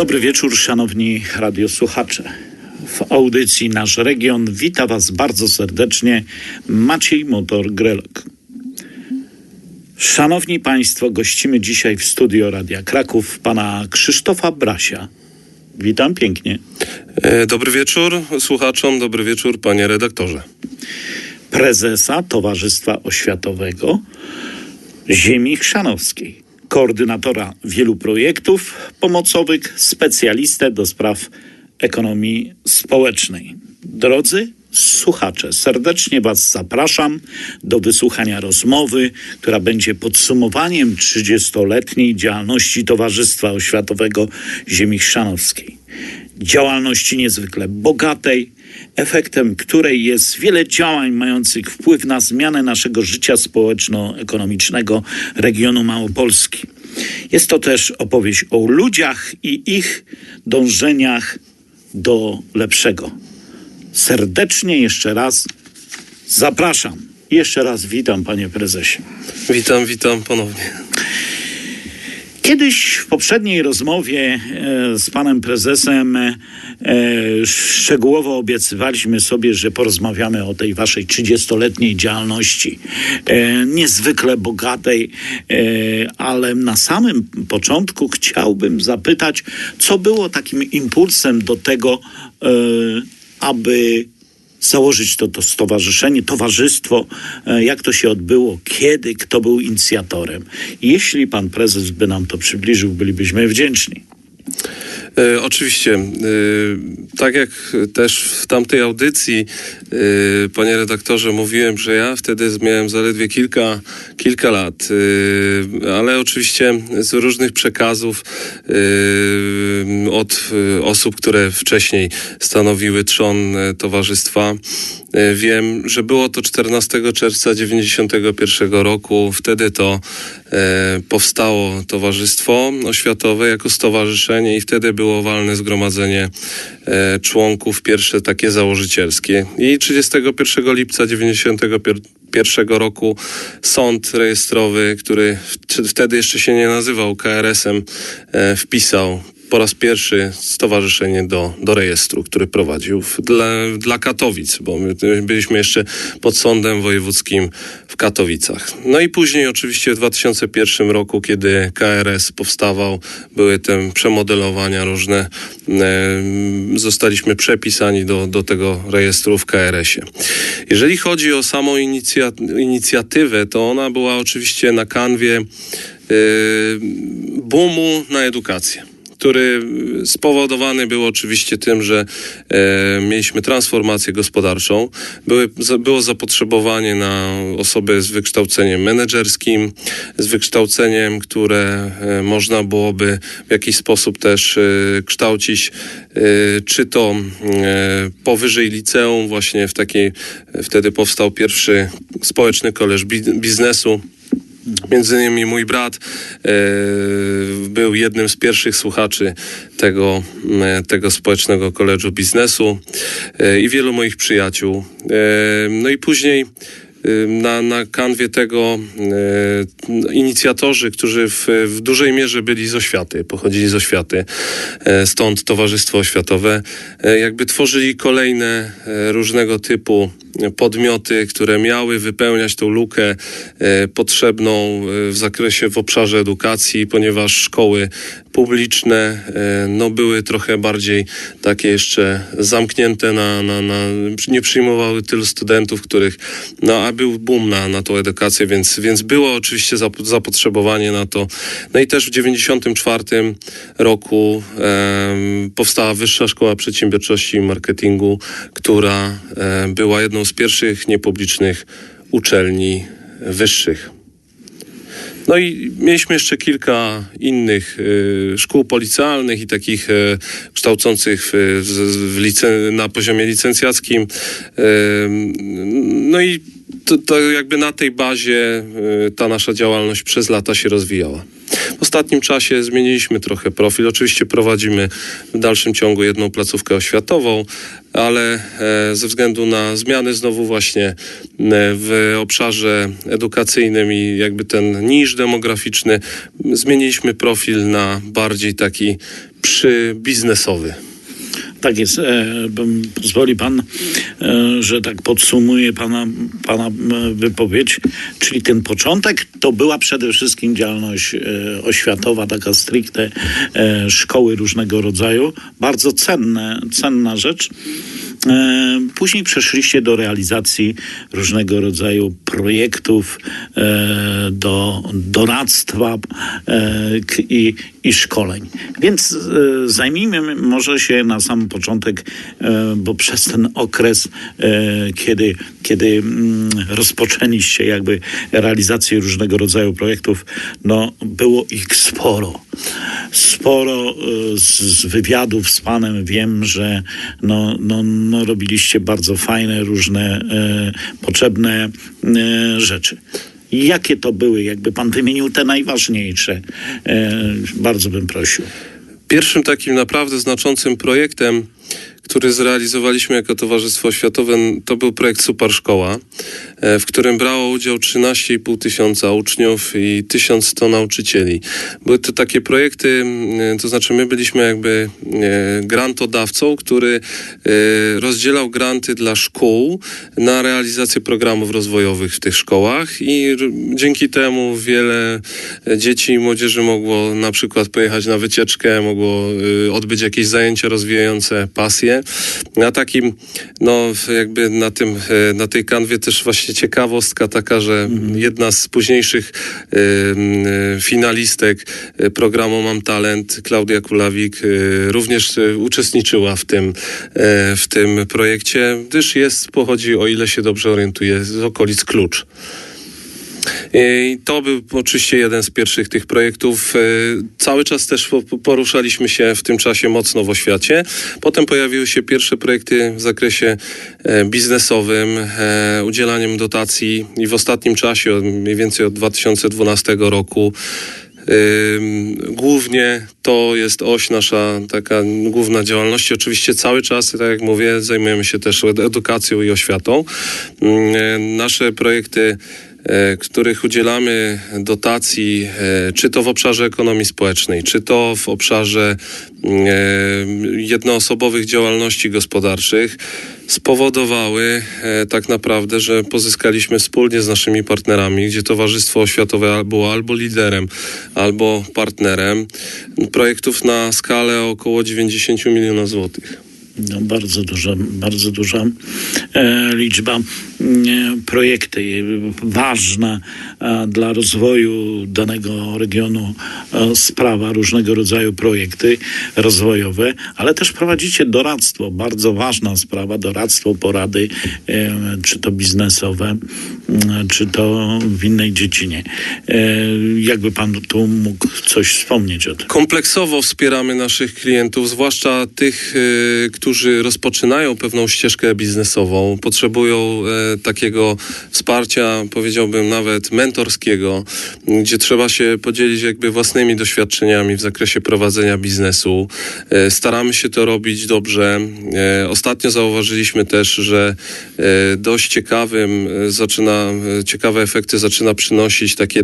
Dobry wieczór, szanowni radiosłuchacze. W audycji Nasz Region wita Was bardzo serdecznie Maciej Motor Grelok. Szanowni Państwo, gościmy dzisiaj w studio Radia Kraków pana Krzysztofa Brasia. Witam pięknie. E, Dobry wieczór słuchaczom, dobry wieczór panie redaktorze. Prezesa Towarzystwa Oświatowego Ziemi Chrzanowskiej. Koordynatora wielu projektów pomocowych, specjalistę do spraw ekonomii społecznej. Drodzy słuchacze, serdecznie Was zapraszam do wysłuchania rozmowy, która będzie podsumowaniem 30-letniej działalności Towarzystwa Oświatowego Ziemi Chrzanowskiej. Działalności niezwykle bogatej, efektem której jest wiele działań mających wpływ na zmianę naszego życia społeczno-ekonomicznego regionu Małopolski. Jest to też opowieść o ludziach i ich dążeniach do lepszego. Serdecznie jeszcze raz zapraszam. Jeszcze raz witam, panie prezesie. Witam, witam ponownie. Kiedyś w poprzedniej rozmowie e, z panem prezesem e, szczegółowo obiecywaliśmy sobie, że porozmawiamy o tej waszej 30-letniej działalności, e, niezwykle bogatej, ale na samym początku chciałbym zapytać, co było takim impulsem do tego, aby założyć to, to stowarzyszenie, towarzystwo, e, jak to się odbyło, kiedy, kto był inicjatorem. Jeśli pan prezes by nam to przybliżył, bylibyśmy wdzięczni. E, oczywiście, e, tak jak też w tamtej audycji, e, panie redaktorze, mówiłem, że ja wtedy miałem zaledwie kilka, kilka lat, e, ale oczywiście z różnych przekazów e, od e, osób, które wcześniej stanowiły trzon towarzystwa, wiem, że było to 14 czerwca 91 roku. Wtedy to e, powstało Towarzystwo Oświatowe jako stowarzyszenie i wtedy było walne zgromadzenie e, członków, pierwsze takie założycielskie. I 31 lipca 91 roku sąd rejestrowy, który wtedy jeszcze się nie nazywał KRS-em, e, wpisał po raz pierwszy stowarzyszenie do, do rejestru, który prowadził w, dla, dla Katowic, bo my byliśmy jeszcze pod sądem wojewódzkim w Katowicach. No i później oczywiście w 2001 roku, kiedy KRS powstawał, były te przemodelowania różne, zostaliśmy przepisani do, do tego rejestru w KRS-ie. Jeżeli chodzi o samą inicja, inicjatywę, to ona była oczywiście na kanwie boomu na edukację który spowodowany był oczywiście tym, że e, mieliśmy transformację gospodarczą. Były, było zapotrzebowanie na osoby z wykształceniem menedżerskim, z wykształceniem, które e, można byłoby w jakiś sposób też e, kształcić, e, czy to e, powyżej liceum, właśnie w takiej, wtedy powstał pierwszy społeczny koleż bi- biznesu. Między innymi mój brat e, był jednym z pierwszych słuchaczy tego, tego społecznego koledżu biznesu e, i wielu moich przyjaciół. E, no i później na, na kanwie tego e, inicjatorzy, którzy w, w dużej mierze byli z oświaty, pochodzili z oświaty, e, stąd Towarzystwo Oświatowe, e, jakby tworzyli kolejne różnego typu podmioty, które miały wypełniać tą lukę e, potrzebną e, w zakresie, w obszarze edukacji, ponieważ szkoły publiczne e, no, były trochę bardziej takie jeszcze zamknięte, na, na, na, nie przyjmowały tylu studentów, których, no a był boom na, na tą edukację, więc, więc było oczywiście zap- zapotrzebowanie na to. No i też w 94 roku powstała Wyższa Szkoła Przedsiębiorczości i Marketingu, która była jedną z pierwszych niepublicznych uczelni wyższych. No i mieliśmy jeszcze kilka innych y, szkół policjalnych i takich y, kształcących w, w, w na poziomie licencjackim. Y, no i to, to jakby na tej bazie y, ta nasza działalność przez lata się rozwijała. W ostatnim czasie zmieniliśmy trochę profil. Oczywiście prowadzimy w dalszym ciągu jedną placówkę oświatową, ale e, ze względu na zmiany znowu właśnie e, w obszarze edukacyjnym i jakby ten niż demograficzny, zmieniliśmy profil na bardziej taki przybiznesowy. Tak jest. E, pozwoli pan, e, że tak podsumuję pana, pana e, wypowiedź. Czyli ten początek to była przede wszystkim działalność oświatowa, taka stricte szkoły różnego rodzaju. Bardzo cenne, cenna rzecz. Później przeszliście do realizacji różnego rodzaju projektów, do doradztwa i, i szkoleń. Więc zajmijmy może się na sam początek, e, bo przez ten okres, e, kiedy, kiedy mm, rozpoczęliście jakby realizację różnego rodzaju projektów, no było ich sporo. Sporo e, z, wywiadów z panem wiem, że no, no, no robiliście bardzo fajne, różne potrzebne rzeczy. Jakie to były? Jakby pan wymienił te najważniejsze. Bardzo bym prosił. Pierwszym takim naprawdę znaczącym projektem, który zrealizowaliśmy jako Towarzystwo Oświatowe, to był projekt Super Szkoła, e, w którym brało udział 13,5 tysiąca uczniów i 1100 nauczycieli. Były to takie projekty, m, to znaczy my byliśmy jakby e, grantodawcą, który e, rozdzielał granty dla szkół na realizację programów rozwojowych w tych szkołach i dzięki temu wiele dzieci i młodzieży mogło na przykład pojechać na wycieczkę, mogło odbyć jakieś zajęcia rozwijające Na takim, no jakby na tym, e, na tej kanwie też właśnie ciekawostka taka, że jedna z późniejszych y, finalistek y, programu Mam Talent, Klaudia Kulawik, również uczestniczyła w tym, e, w tym projekcie, gdyż jest, pochodzi, o ile się dobrze orientuję, z okolic Klucz. I to był oczywiście jeden z pierwszych tych projektów. E, Cały czas też po- po- poruszaliśmy się w tym czasie mocno w oświacie. Potem pojawiły się pierwsze projekty w zakresie e, biznesowym, e, udzielaniem dotacji i w ostatnim czasie, mniej więcej od 2012 roku, Głównie to jest oś nasza taka główna działalności. Oczywiście cały czas, tak jak mówię, zajmujemy się też ed- edukacją i oświatą. E, Nasze projekty których udzielamy dotacji, e, czy to w obszarze ekonomii społecznej, czy to w obszarze e, jednoosobowych działalności gospodarczych, spowodowały e, tak naprawdę, że pozyskaliśmy wspólnie z naszymi partnerami, gdzie Towarzystwo Oświatowe było albo liderem, albo partnerem projektów na skalę około 90 milionów złotych. No, bardzo duża, bardzo duża e, liczba mm, projekty, e, ważna e, dla rozwoju danego regionu e, sprawa, różnego rodzaju projekty rozwojowe, ale też prowadzicie doradztwo, bardzo ważna sprawa, doradztwo, porady, e, czy to biznesowe, czy to w innej dziedzinie. E, jakby pan tu mógł coś wspomnieć o tym? Kompleksowo wspieramy naszych klientów, zwłaszcza tych, którzy rozpoczynają pewną ścieżkę biznesową, potrzebują e, takiego wsparcia, powiedziałbym nawet mentorskiego, gdzie trzeba się podzielić jakby własnymi doświadczeniami w zakresie prowadzenia biznesu. E, staramy się to robić dobrze. E, ostatnio zauważyliśmy też, że dość ciekawym zaczyna, ciekawe efekty zaczyna przynosić takie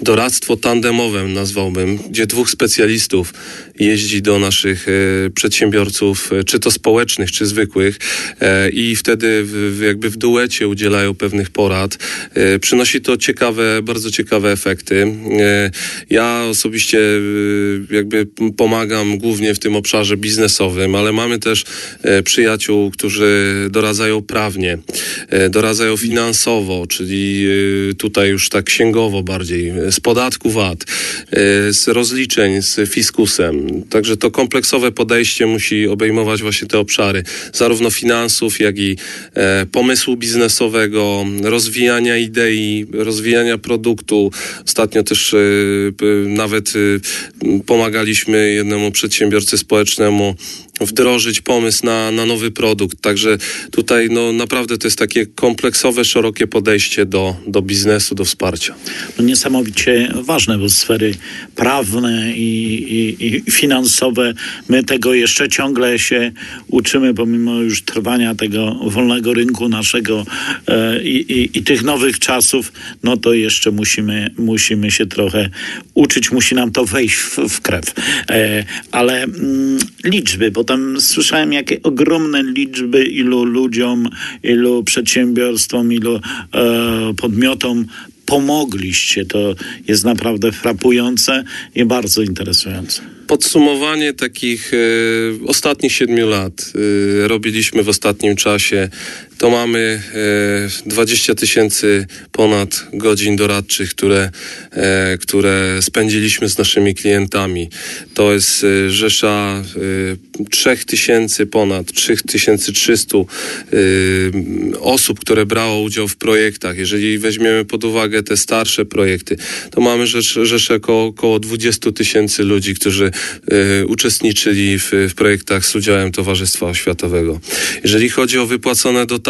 doradztwo tandemowe, nazwałbym, gdzie dwóch specjalistów jeździ do naszych przedsiębiorców, czy to społecznych, czy zwykłych e, i wtedy w, jakby w duecie udzielają pewnych porad. E, przynosi to ciekawe, bardzo ciekawe efekty. E, ja osobiście jakby pomagam głównie w tym obszarze biznesowym, ale mamy też przyjaciół, którzy doradzają prawnie, doradzają finansowo, czyli tutaj już tak księgowo bardziej, z podatku VAT, z rozliczeń z fiskusem. Także to kompleksowe podejście musi obejmować właśnie te obszary, zarówno finansów, jak i e, pomysłu biznesowego, rozwijania idei, rozwijania produktu. Ostatnio też e, nawet e, pomagaliśmy jednemu przedsiębiorcy społecznemu wdrożyć pomysł na, na nowy produkt. Także tutaj no, naprawdę to jest takie kompleksowe, szerokie podejście do, do biznesu, do wsparcia. no niesamowicie ważne, bo sfery prawne i, i, i finansowe, my tego jeszcze ciągle się uczymy, pomimo już trwania tego wolnego rynku naszego e, i, i, i tych nowych czasów, no to jeszcze musimy, musimy się trochę uczyć, musi nam to wejść w, w krew. E, ale mm, liczby, bo tam słyszałem, jakie ogromne liczby, ilu ludziom, ilu przedsiębiorstwom, ilu e, podmiotom pomogliście. To jest naprawdę frapujące i bardzo interesujące. Podsumowanie takich e, ostatnich siedmiu lat e, robiliśmy w ostatnim czasie. To mamy e, 20 tysięcy ponad godzin doradczych, które, e, które spędziliśmy z naszymi klientami. To jest e, rzesza e, 3 tysięcy ponad, 3300 e, osób, które brało udział w projektach. Jeżeli weźmiemy pod uwagę te starsze projekty, to mamy rzeszę, rzeszę około, około 20 tysięcy ludzi, którzy e, uczestniczyli w, w projektach z udziałem Towarzystwa Oświatowego. Jeżeli chodzi o wypłacone dotacje,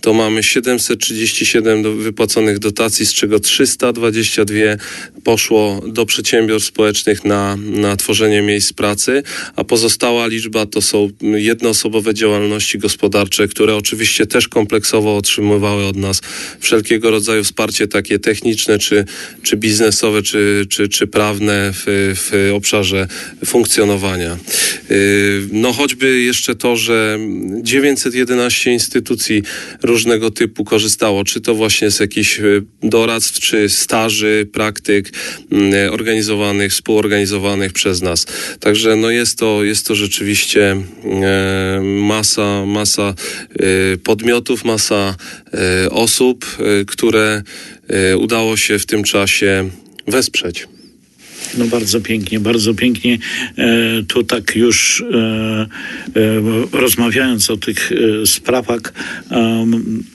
to mamy 737 do, wypłaconych dotacji, z czego 322 poszło do przedsiębiorstw społecznych na, na tworzenie miejsc pracy, a pozostała liczba to są jednoosobowe działalności gospodarcze, które oczywiście też kompleksowo otrzymywały od nas wszelkiego rodzaju wsparcie takie techniczne, czy, czy biznesowe, czy, czy, czy prawne w, w obszarze funkcjonowania. Yy, No choćby jeszcze to, że 911 instytucji różnego typu korzystało, czy to właśnie z jakichś y, doradztw, czy staży, praktyk mm, organizowanych, współorganizowanych przez nas. Także no jest to, jest to rzeczywiście e, masa, masa e, podmiotów, masa e, osób, e, które e, udało się w tym czasie wesprzeć. No bardzo pięknie, bardzo pięknie. E, tu tak już e, e, rozmawiając o tych sprawach,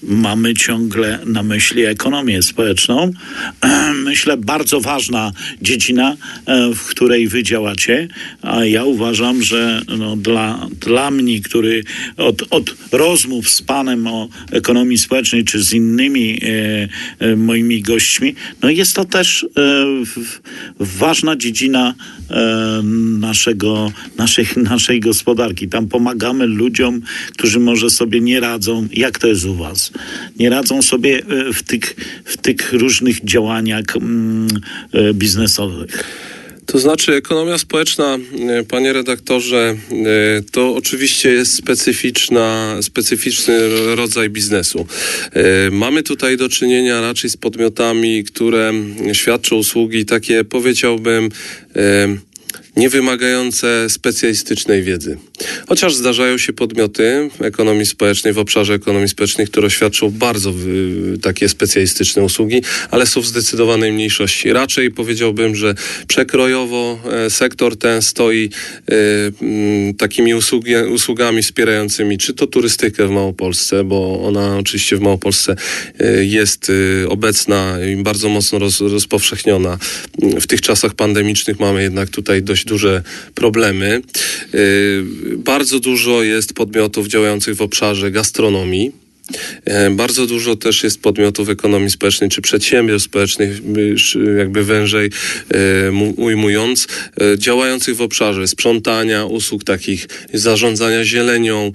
mamy ciągle na myśli ekonomię społeczną. Myślę, bardzo ważna dziedzina, w której wy działacie, a ja uważam, że no, dla, dla mnie, który od, od rozmów z panem o ekonomii społecznej, czy z innymi moimi gośćmi, no jest to też e, w, ważna dziedzina e, naszego, naszej, naszej gospodarki. Tam pomagamy ludziom, którzy może sobie nie radzą. Jak to jest u was? Nie radzą sobie e, w tych, w tych różnych działaniach mm, e, biznesowych. To znaczy, ekonomia społeczna, e, panie redaktorze, e, to oczywiście jest specyficzna, specyficzny ro- rodzaj biznesu. E, Mamy tutaj do czynienia raczej z podmiotami, które świadczą usługi takie, powiedziałbym, e, nie wymagające specjalistycznej wiedzy. Chociaż zdarzają się podmioty ekonomii społecznej, w obszarze ekonomii społecznej, które świadczą bardzo y, takie specjalistyczne usługi, ale są w zdecydowanej mniejszości. Raczej powiedziałbym, że przekrojowo e, sektor ten stoi e, takimi usługi, usługami wspierającymi, czy to turystykę w Małopolsce, bo ona oczywiście w Małopolsce e, jest e, obecna i bardzo mocno roz, rozpowszechniona. W tych czasach pandemicznych mamy jednak tutaj dość duże problemy. E, Bardzo dużo jest podmiotów działających w obszarze gastronomii. E, Bardzo dużo też jest podmiotów ekonomii społecznej czy przedsiębiorstw społecznych, y, jakby wężej e, mu- ujmując, e, działających w obszarze sprzątania, usług takich zarządzania zielenią,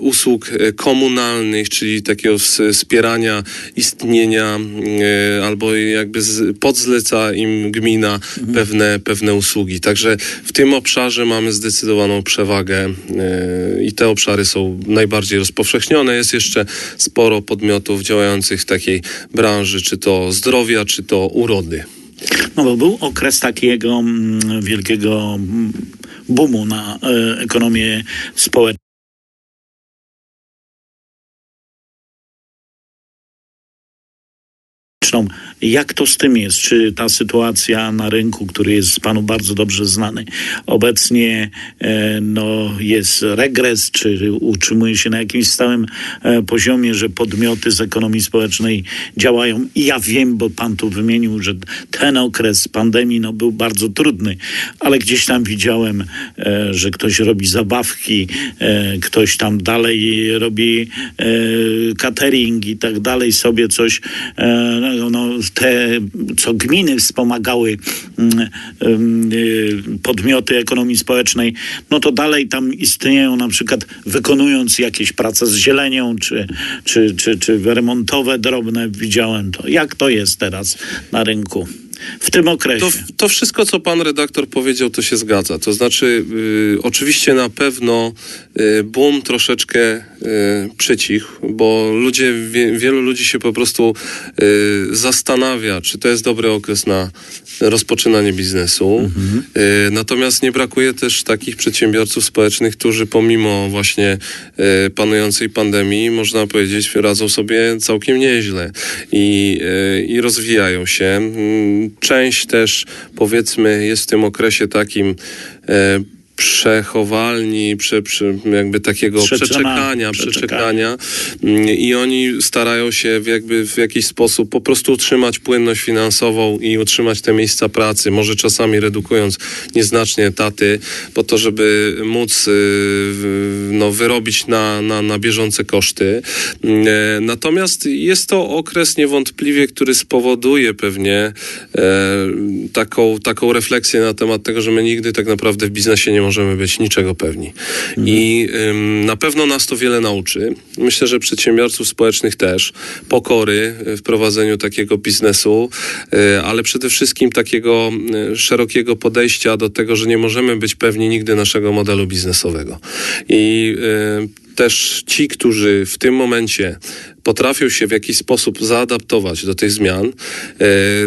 usług komunalnych, czyli takiego ws- wspierania istnienia albo jakby podzleca im gmina pewne, pewne usługi. Także w tym obszarze mamy zdecydowaną przewagę i te obszary są najbardziej rozpowszechnione. Jest jeszcze sporo podmiotów działających w takiej branży, czy to zdrowia, czy to urody. No bo był okres takiego mm, wielkiego mm, boomu na e, ekonomię społeczną. Jak to z tym jest? Czy ta sytuacja na rynku, który jest panu bardzo dobrze znany, obecnie e, no, jest regres, czy utrzymuje się na jakimś stałym e, poziomie, że podmioty z ekonomii społecznej działają? I ja wiem, bo pan tu wymienił, że ten okres pandemii no, był bardzo trudny, ale gdzieś tam widziałem, e, że ktoś robi zabawki, ktoś tam dalej robi catering i tak dalej, sobie coś, no, no, te, co gminy wspomagały mm, y, podmioty ekonomii społecznej, no to dalej tam istnieją, na przykład wykonując jakieś prace z zielenią, czy, czy, czy, czy remontowe drobne, widziałem to. Jak to jest teraz na rynku? W tym okresie. To, to wszystko, co pan redaktor powiedział, to się zgadza. To znaczy, y, oczywiście na pewno y, boom troszeczkę y, przycichł, bo ludzie, wie, wielu ludzi się po prostu y, zastanawia, czy to jest dobry okres na rozpoczynanie biznesu. Y, natomiast nie brakuje też takich przedsiębiorców społecznych, którzy pomimo właśnie y, panującej pandemii, można powiedzieć, radzą sobie całkiem nieźle i, y, i rozwijają się. Mm, Część też, powiedzmy, jest w tym okresie takim przechowalni, prze, prze, jakby takiego przeczekania, przeczekania. Mm, i oni starają się w jakby w jakiś sposób po prostu utrzymać płynność finansową i utrzymać te miejsca pracy, może czasami redukując nieznacznie etaty, po to, żeby móc y, no, wyrobić na, na, na bieżące koszty. Mm, e, Natomiast jest to okres niewątpliwie, który spowoduje pewnie e, taką, taką refleksję na temat tego, że my nigdy tak naprawdę w biznesie nie możemy być niczego pewni. I ym, na pewno nas to wiele nauczy. Myślę, że przedsiębiorców społecznych też. Pokory w prowadzeniu takiego biznesu, y, ale przede wszystkim takiego y, szerokiego podejścia do tego, że nie możemy być pewni nigdy naszego modelu biznesowego. I y, też ci, którzy w tym momencie potrafią się w jakiś sposób zaadaptować do tych zmian, e,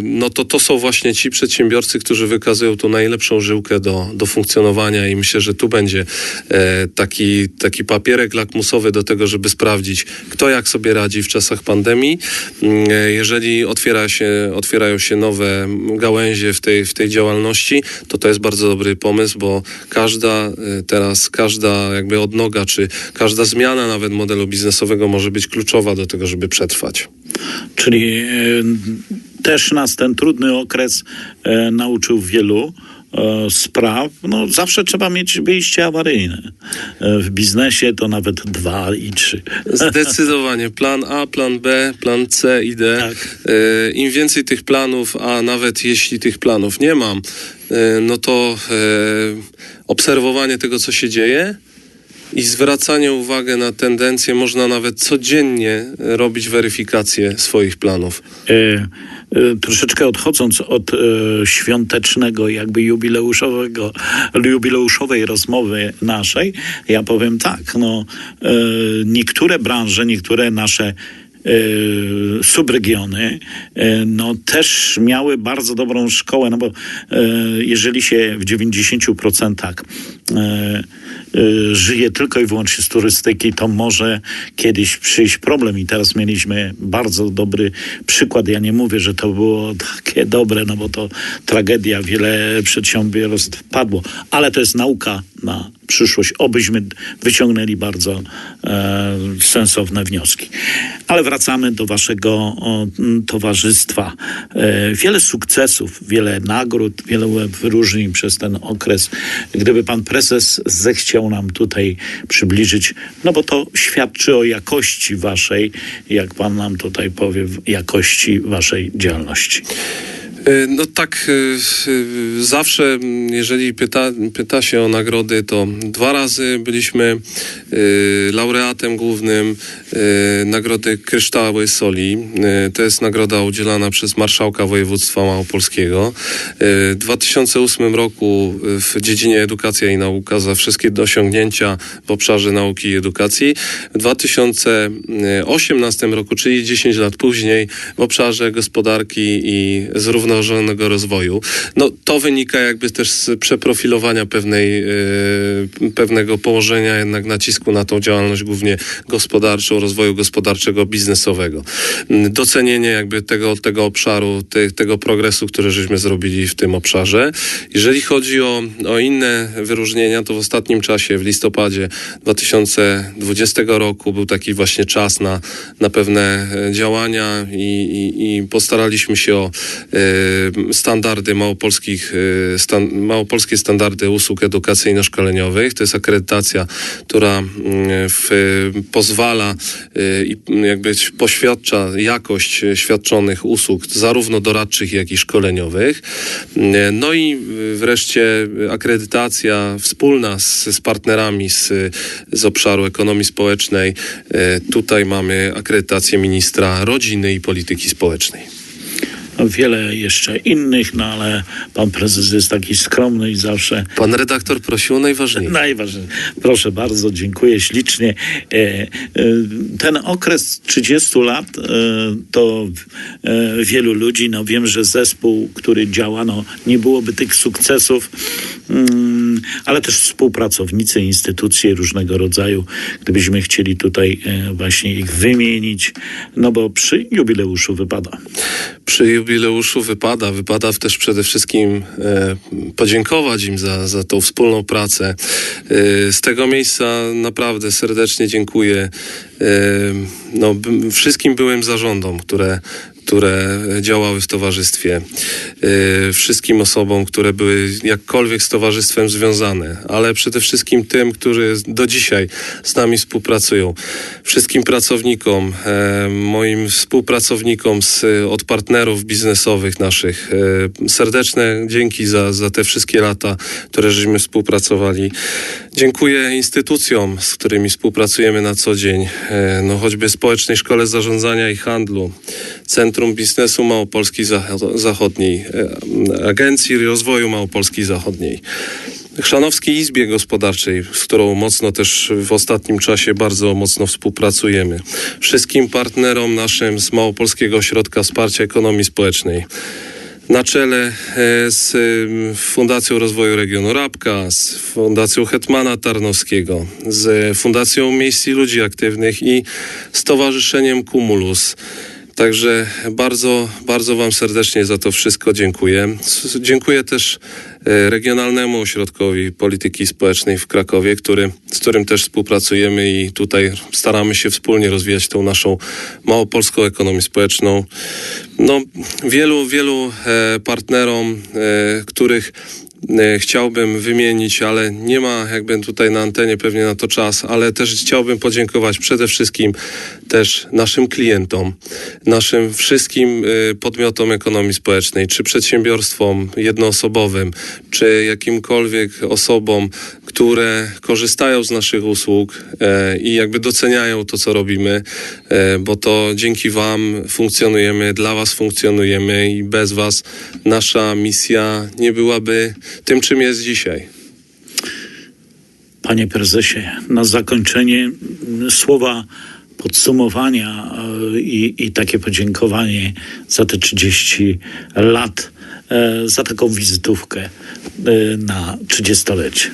no to to są właśnie ci przedsiębiorcy, którzy wykazują tu najlepszą żyłkę do, do funkcjonowania i myślę, że tu będzie e, taki, taki papierek lakmusowy do tego, żeby sprawdzić, kto jak sobie radzi w czasach pandemii. Mm, e, Jeżeli otwiera się, otwierają się nowe gałęzie w tej, w tej działalności, to to jest bardzo dobry pomysł, bo każda teraz, każda jakby odnoga, czy każda zmiana nawet modelu biznesowego może być kluczowa do tego, żeby przetrwać. Czyli e, też nas ten trudny okres e, nauczył wielu e, spraw. No, zawsze trzeba mieć wyjście awaryjne. W biznesie to nawet dwa i trzy. Zdecydowanie. Plan A, plan B, plan C i D. Tak. Im więcej tych planów, a nawet jeśli tych planów nie mam, no to obserwowanie tego, co się dzieje i zwracanie uwagi na tendencje, można nawet codziennie robić weryfikację swoich planów. E, e, troszeczkę odchodząc od e, świątecznego, jakby jubileuszowego, jubileuszowej rozmowy naszej, ja powiem tak, no niektóre branże, niektóre nasze subregiony, no też miały bardzo dobrą szkołę, no bo jeżeli się w 90% e, e, żyje tylko i wyłącznie z turystyki, to może kiedyś przyjść problem i teraz mieliśmy bardzo dobry przykład. Ja nie mówię, że to było takie dobre, no bo to tragedia, wiele przedsiębiorstw padło, ale to jest nauka na przyszłość, obyśmy wyciągnęli bardzo e, sensowne wnioski. Ale wracamy do waszego o, towarzystwa. E, wiele sukcesów, wiele nagród, wiele wyróżnień przez ten okres. Gdyby pan prezes zechciał nam tutaj przybliżyć, no bo to świadczy o jakości waszej, jak pan nam tutaj powie, jakości waszej działalności. E, No tak, e, e, zawsze jeżeli pyta, pyta się o nagrody, to dwa razy byliśmy laureatem głównym nagrody Kryształy Soli. To jest nagroda udzielana przez marszałka województwa małopolskiego. W 2008 roku w dziedzinie edukacja i nauka za wszystkie osiągnięcia w obszarze nauki i edukacji. W 2018 roku, czyli 10 lat później, w obszarze gospodarki i zrównoważenia zrównoważonego rozwoju. No to wynika jakby też z przeprofilowania pewnej, y, pewnego położenia jednak nacisku na tą działalność głównie gospodarczą, rozwoju gospodarczego, biznesowego. Mm, Docenienie jakby tego, tego obszaru, te, tego progresu, który żeśmy zrobili w tym obszarze. Jeżeli chodzi o, o inne wyróżnienia, to w ostatnim czasie, w listopadzie 2020 roku był taki właśnie czas na, na pewne e, działania i, i, i postaraliśmy się o e, standardy małopolskich, e, stan, małopolskie standardy usług edukacyjno-szkoleniowych. To jest akredytacja, która mm, w, pozwala i jakby poświadcza jakość świadczonych usług, zarówno doradczych, jak i szkoleniowych. No i wreszcie akredytacja wspólna z, z partnerami z, z obszaru ekonomii społecznej. Tutaj mamy akredytację ministra rodziny i polityki społecznej. Wiele jeszcze innych, no ale pan prezes jest taki skromny i zawsze Pan redaktor prosił o najważniejsze. Najważniejsze. Proszę bardzo, dziękuję ślicznie. E, e, Ten okres 30 lat e, to wielu ludzi, no wiem, że zespół, który działa, no nie byłoby tych sukcesów, mm, ale też współpracownicy, instytucje różnego rodzaju, gdybyśmy chcieli tutaj e, właśnie ich wymienić, no bo przy jubileuszu wypada. Przy jubileuszu wypada, wypada też przede wszystkim e, podziękować im za, za tą wspólną pracę. E, z tego miejsca naprawdę serdecznie dziękuję no, wszystkim byłym zarządom, które które działały w towarzystwie, e, wszystkim osobom, które były jakkolwiek z towarzystwem związane, ale przede wszystkim tym, którzy do dzisiaj z nami współpracują, wszystkim pracownikom, e, moim współpracownikom z, od partnerów biznesowych naszych. E, serdeczne dzięki za, za te wszystkie lata, które żeśmy współpracowali. Dziękuję instytucjom, z którymi współpracujemy na co dzień, e, no choćby Społecznej Szkole Zarządzania i Handlu, Centrum Biznesu Małopolski Zach- Zachodniej, e, Agencji Rozwoju Małopolski Zachodniej. Chrzanowskiej Izbie Gospodarczej, z którą mocno też w ostatnim czasie bardzo mocno współpracujemy. Wszystkim partnerom naszym z Małopolskiego Ośrodka Wsparcia Ekonomii Społecznej. Na czele e, z Fundacją Rozwoju Regionu Rabka, z Fundacją Hetmana Tarnowskiego, z Fundacją Miejsc i Ludzi Aktywnych i Stowarzyszeniem Cumulus. Także bardzo, bardzo Wam serdecznie za to wszystko dziękuję. Dziękuję też e, Regionalnemu Ośrodkowi Polityki Społecznej w Krakowie, który, z którym też współpracujemy i tutaj staramy się wspólnie rozwijać tą naszą małopolską ekonomię społeczną. No, wielu, wielu e, partnerom, e, których chciałbym wymienić, ale nie ma jakby tutaj na antenie pewnie na to czas, ale też chciałbym podziękować przede wszystkim też naszym klientom, naszym wszystkim e, podmiotom ekonomii społecznej, czy przedsiębiorstwom jednoosobowym, czy jakimkolwiek osobom, które korzystają z naszych usług e, i jakby doceniają to, co robimy, e, bo to dzięki Wam funkcjonujemy, dla Was funkcjonujemy i bez Was nasza misja nie byłaby tym, czym jest dzisiaj. Panie prezesie, na zakończenie słowa podsumowania e, i, i takie podziękowanie za te 30 lat, e, za taką wizytówkę e, na 30-lecie.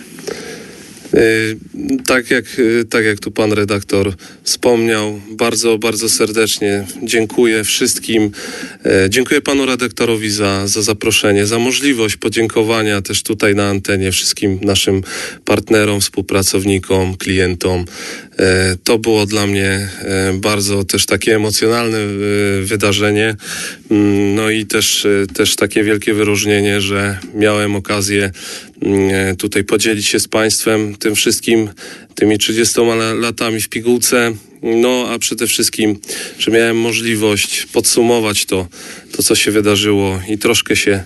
Y, Tak jak, y, tak jak tu pan redaktor wspomniał, bardzo, bardzo serdecznie dziękuję wszystkim. E, Dziękuję panu redaktorowi za, za zaproszenie, za możliwość podziękowania też tutaj na antenie wszystkim naszym partnerom, współpracownikom, klientom. E, To było dla mnie e, bardzo też takie emocjonalne e, wydarzenie. Mm, No i też, e, też takie wielkie wyróżnienie, że miałem okazję e, tutaj podzielić się z Państwem tym wszystkim, tymi 30 la- latami w pigułce. No, a przede wszystkim, że miałem możliwość podsumować to, to co się wydarzyło i troszkę się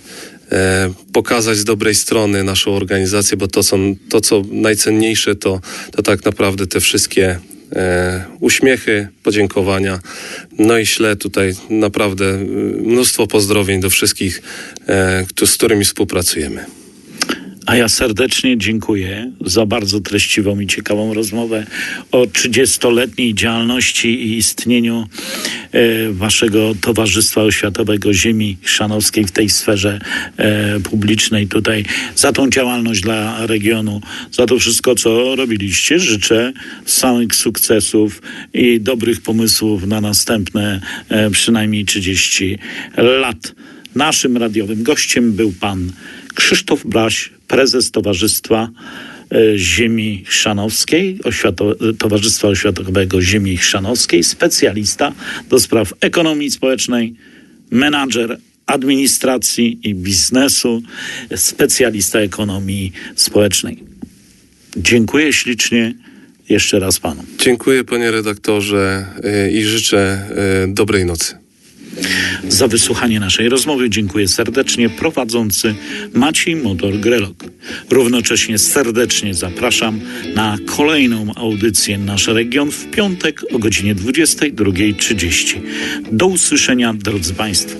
e, pokazać z dobrej strony naszą organizację, bo to, są, to co najcenniejsze, to, to tak naprawdę te wszystkie e, uśmiechy, podziękowania. No i ślę tutaj naprawdę e, mnóstwo pozdrowień do wszystkich, e, z którymi współpracujemy. A ja serdecznie dziękuję za bardzo treściwą i ciekawą rozmowę o 30-letniej działalności i istnieniu e, waszego Towarzystwa Oświatowego Ziemi Chrzanowskiej w tej sferze e, publicznej tutaj, za tą działalność dla regionu, za to wszystko, co robiliście. Życzę samych sukcesów i dobrych pomysłów na następne e, przynajmniej 30 lat. Naszym radiowym gościem był pan Krzysztof Braś, prezes Towarzystwa e, Ziemi Chrzanowskiej, Oświato, Towarzystwa Oświatowego Ziemi Chrzanowskiej, specjalista do spraw ekonomii społecznej, menadżer administracji i biznesu, specjalista ekonomii społecznej. Dziękuję ślicznie jeszcze raz panu. Dziękuję panie redaktorze e, i życzę e, dobrej nocy. Za wysłuchanie naszej rozmowy dziękuję serdecznie prowadzący Maciej Motor-Grelok. Równocześnie serdecznie zapraszam na kolejną audycję Nasz Region w piątek o godzinie 22.30. Do usłyszenia, drodzy Państwo.